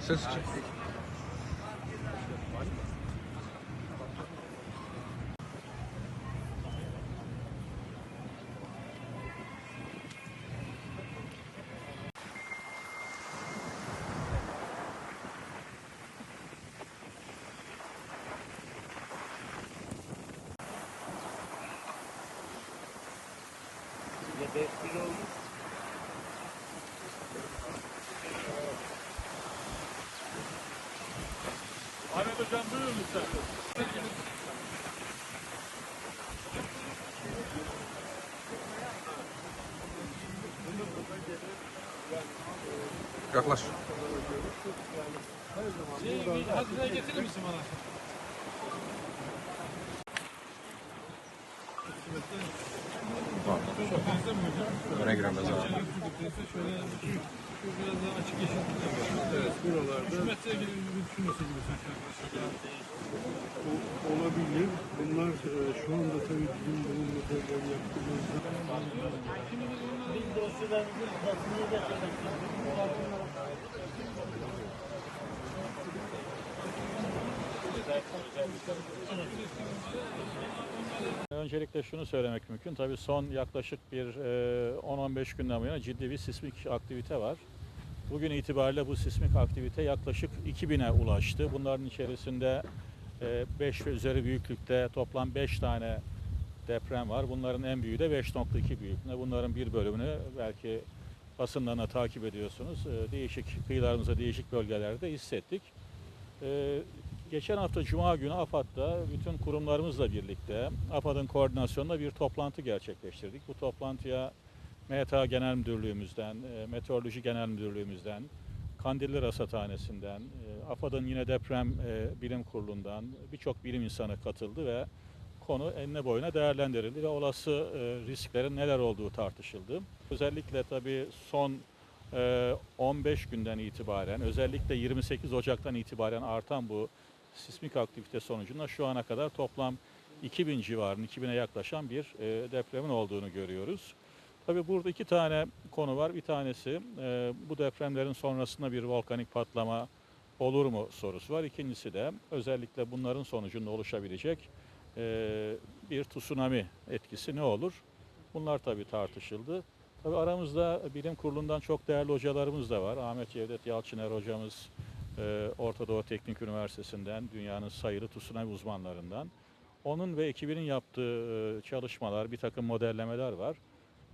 Ses çık. Ahmet Hocam buyurun lütfen. Yaklaş. Şey, hazine getirir misin bana? Hocam. Öne giremez abi. Biraz daha açık yeşil. Evet, buralarda. 3 metreye düşünmesi gibi olabilir. Bunlar e, şu anda tabii bizim bu modelleri yaptığımızda Öncelikle şunu söylemek mümkün. Tabii son yaklaşık bir e, 10-15 günden bu yana ciddi bir sismik aktivite var. Bugün itibariyle bu sismik aktivite yaklaşık 2000'e ulaştı. Bunların içerisinde 5 ve üzeri büyüklükte toplam 5 tane deprem var. Bunların en büyüğü de 5.2 büyüklüğünde. Bunların bir bölümünü belki basından takip ediyorsunuz. E, Değişik kıyılarımızda, değişik bölgelerde hissettik. Ee, geçen hafta Cuma günü AFAD'da bütün kurumlarımızla birlikte AFAD'ın koordinasyonunda bir toplantı gerçekleştirdik. Bu toplantıya MTA Genel Müdürlüğümüzden, e, Meteoroloji Genel Müdürlüğümüzden, Kandilli Rasathanesi'nden, e, AFAD'ın yine deprem e, bilim kurulundan birçok bilim insanı katıldı ve konu enine boyuna değerlendirildi ve olası e, risklerin neler olduğu tartışıldı. Özellikle tabii son ee, 15 günden itibaren özellikle 28 Ocak'tan itibaren artan bu sismik aktivite sonucunda şu ana kadar toplam 2000 civarında 2000'e yaklaşan bir depremin olduğunu görüyoruz. Tabii burada iki tane konu var. Bir tanesi e, bu depremlerin sonrasında bir volkanik patlama olur mu sorusu var. İkincisi de özellikle bunların sonucunda oluşabilecek e, bir tsunami etkisi ne olur? Bunlar tabii tartışıldı. Tabii aramızda bilim kurulundan çok değerli hocalarımız da var. Ahmet Cevdet Yalçıner hocamız e, Orta Doğu Teknik Üniversitesi'nden dünyanın sayılı tsunami uzmanlarından. Onun ve ekibinin yaptığı e, çalışmalar, bir takım modellemeler var.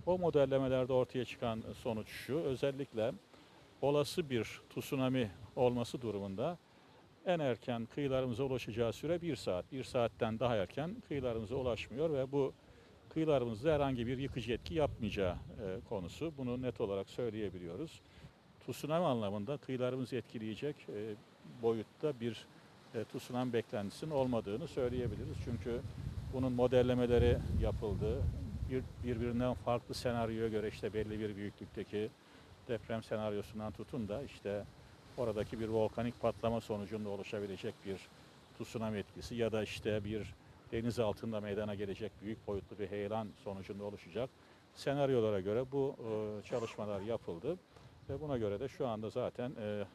O modellemelerde ortaya çıkan sonuç şu, özellikle olası bir tsunami olması durumunda en erken kıyılarımıza ulaşacağı süre bir saat. Bir saatten daha erken kıyılarımıza ulaşmıyor ve bu kıyılarımızda herhangi bir yıkıcı etki yapmayacağı e, konusu. Bunu net olarak söyleyebiliyoruz. Tsunami anlamında kıyılarımızı etkileyecek e, boyutta bir e, tsunami beklentisinin olmadığını söyleyebiliriz. Çünkü bunun modellemeleri yapıldı. Bir, birbirinden farklı senaryoya göre işte belli bir büyüklükteki deprem senaryosundan tutun da işte oradaki bir volkanik patlama sonucunda oluşabilecek bir tsunami etkisi ya da işte bir deniz altında meydana gelecek büyük boyutlu bir heyelan sonucunda oluşacak senaryolara göre bu e, çalışmalar yapıldı. Ve buna göre de şu anda zaten e,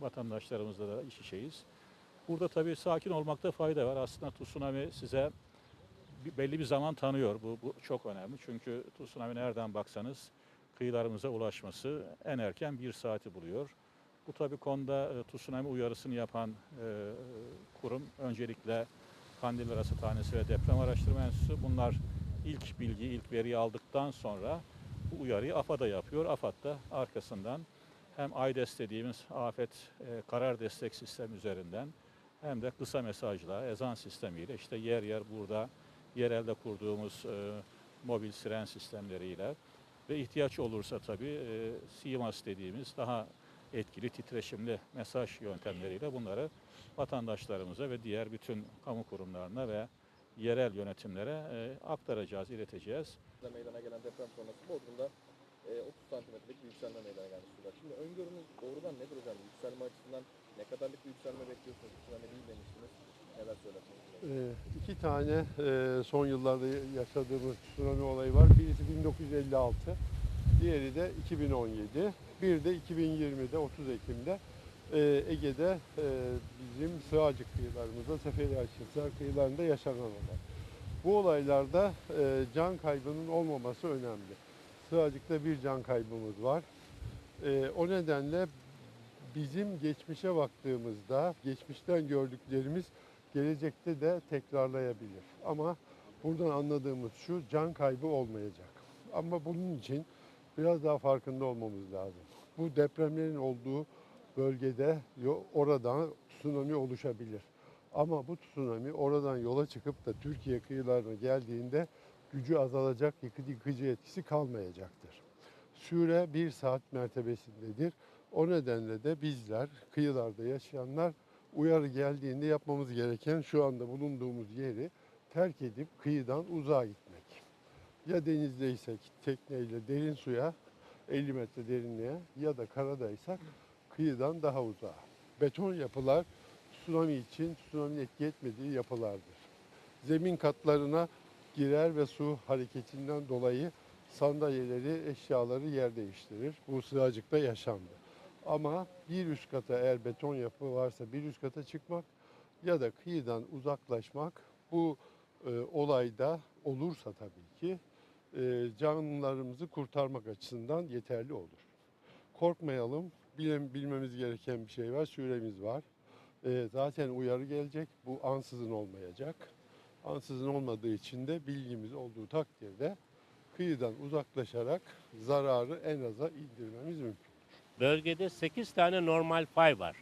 vatandaşlarımızla da iş içeyiz. Burada tabii sakin olmakta fayda var. Aslında tsunami size belli bir zaman tanıyor. Bu, bu çok önemli. Çünkü tsunami nereden baksanız kıyılarımıza ulaşması en erken bir saati buluyor. Bu tabii konuda e, tsunami uyarısını yapan e, kurum öncelikle Kandilli Rasathanesi ve Deprem Araştırma Enstitüsü. Bunlar ilk bilgi, ilk veriyi aldıktan sonra bu uyarıyı AFAD'a yapıyor. AFAD da arkasından hem AIDES dediğimiz afet e, karar destek sistemi üzerinden hem de kısa mesajla, ezan sistemiyle işte yer yer burada yerelde kurduğumuz e, mobil siren sistemleriyle ve ihtiyaç olursa tabii e, CMAS dediğimiz daha etkili titreşimli mesaj yöntemleriyle bunları vatandaşlarımıza ve diğer bütün kamu kurumlarına ve yerel yönetimlere e, aktaracağız, ileteceğiz. da meydana gelen deprem sonrası Bodrum'da e, 30 santimetrelik bir yükselme meydana gelmiş suda. Şimdi öngörünüz doğrudan nedir hocam? Yükselme açısından ne kadarlık bir yükselme bekliyorsunuz? Tsunami değil demiştiniz. Neler söylersiniz? e, iki tane e, son yıllarda yaşadığımız tsunami olayı var. Birisi 1956, diğeri de 2017. Bir de 2020'de 30 Ekim'de e, Ege'de e, bizim Sığacık kıyılarımızda, Seferi Açılsar kıyılarında yaşanan olay. Bu olaylarda e, can kaybının olmaması önemli. Sığacık'ta bir can kaybımız var. E, o nedenle bizim geçmişe baktığımızda geçmişten gördüklerimiz gelecekte de tekrarlayabilir. Ama buradan anladığımız şu can kaybı olmayacak. Ama bunun için biraz daha farkında olmamız lazım. Bu depremlerin olduğu bölgede oradan tsunami oluşabilir. Ama bu tsunami oradan yola çıkıp da Türkiye kıyılarına geldiğinde gücü azalacak, yıkıcı, yıkıcı etkisi kalmayacaktır. Süre bir saat mertebesindedir. O nedenle de bizler, kıyılarda yaşayanlar uyarı geldiğinde yapmamız gereken şu anda bulunduğumuz yeri terk edip kıyıdan uzağa gitmek. Ya denizdeysek tekneyle derin suya 50 metre derinliğe ya da karadaysak kıyıdan daha uzağa. Beton yapılar tsunami için tsunami'nin etki etmediği yapılardır. Zemin katlarına girer ve su hareketinden dolayı sandalyeleri, eşyaları yer değiştirir. Bu sığacıkta yaşandı. Ama bir üst kata eğer beton yapı varsa bir üst kata çıkmak ya da kıyıdan uzaklaşmak bu e, olayda olursa tabii ki e, canlılarımızı kurtarmak açısından yeterli olur. Korkmayalım. Bilem, bilmemiz gereken bir şey var. Süremiz var. E, zaten uyarı gelecek. Bu ansızın olmayacak. Ansızın olmadığı için de bilgimiz olduğu takdirde kıyıdan uzaklaşarak zararı en aza indirmemiz mümkün. Bölgede 8 tane normal fay var.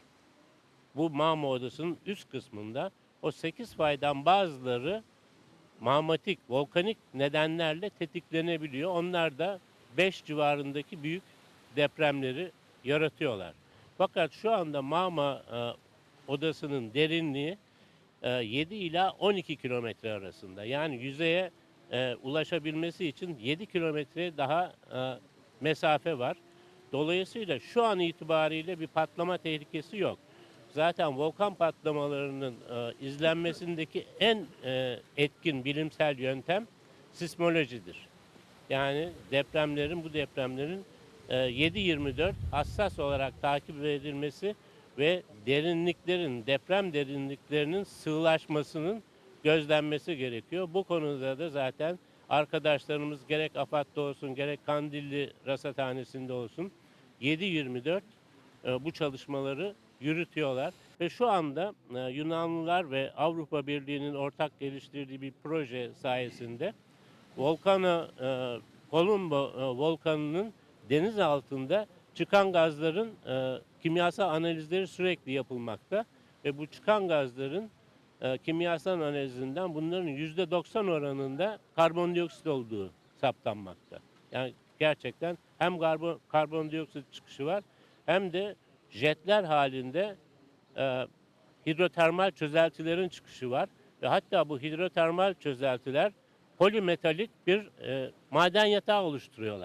Bu mağma odasının üst kısmında. O 8 faydan bazıları magmatik, volkanik nedenlerle tetiklenebiliyor. Onlar da 5 civarındaki büyük depremleri yaratıyorlar. Fakat şu anda mağma e, odasının derinliği e, 7 ila 12 kilometre arasında. Yani yüzeye e, ulaşabilmesi için 7 kilometre daha e, mesafe var. Dolayısıyla şu an itibariyle bir patlama tehlikesi yok. Zaten volkan patlamalarının e, izlenmesindeki en e, etkin bilimsel yöntem sismolojidir. Yani depremlerin bu depremlerin e, 7-24 hassas olarak takip edilmesi ve derinliklerin, deprem derinliklerinin sığlaşmasının gözlenmesi gerekiyor. Bu konuda da zaten arkadaşlarımız gerek AFAD'da olsun gerek Kandilli Rasathanesi'nde olsun 7-24 e, bu çalışmaları yürütüyorlar. Ve şu anda e, Yunanlılar ve Avrupa Birliği'nin ortak geliştirdiği bir proje sayesinde Volcano, e, e, volkanının deniz altında çıkan gazların kimyasal analizleri sürekli yapılmakta. Ve bu çıkan gazların kimyasal analizinden bunların %90 oranında karbondioksit olduğu saptanmakta. Yani gerçekten hem karbon, karbondioksit çıkışı var hem de jetler halinde e, hidrotermal çözeltilerin çıkışı var. Ve hatta bu hidrotermal çözeltiler polimetalik bir e, maden yatağı oluşturuyorlar.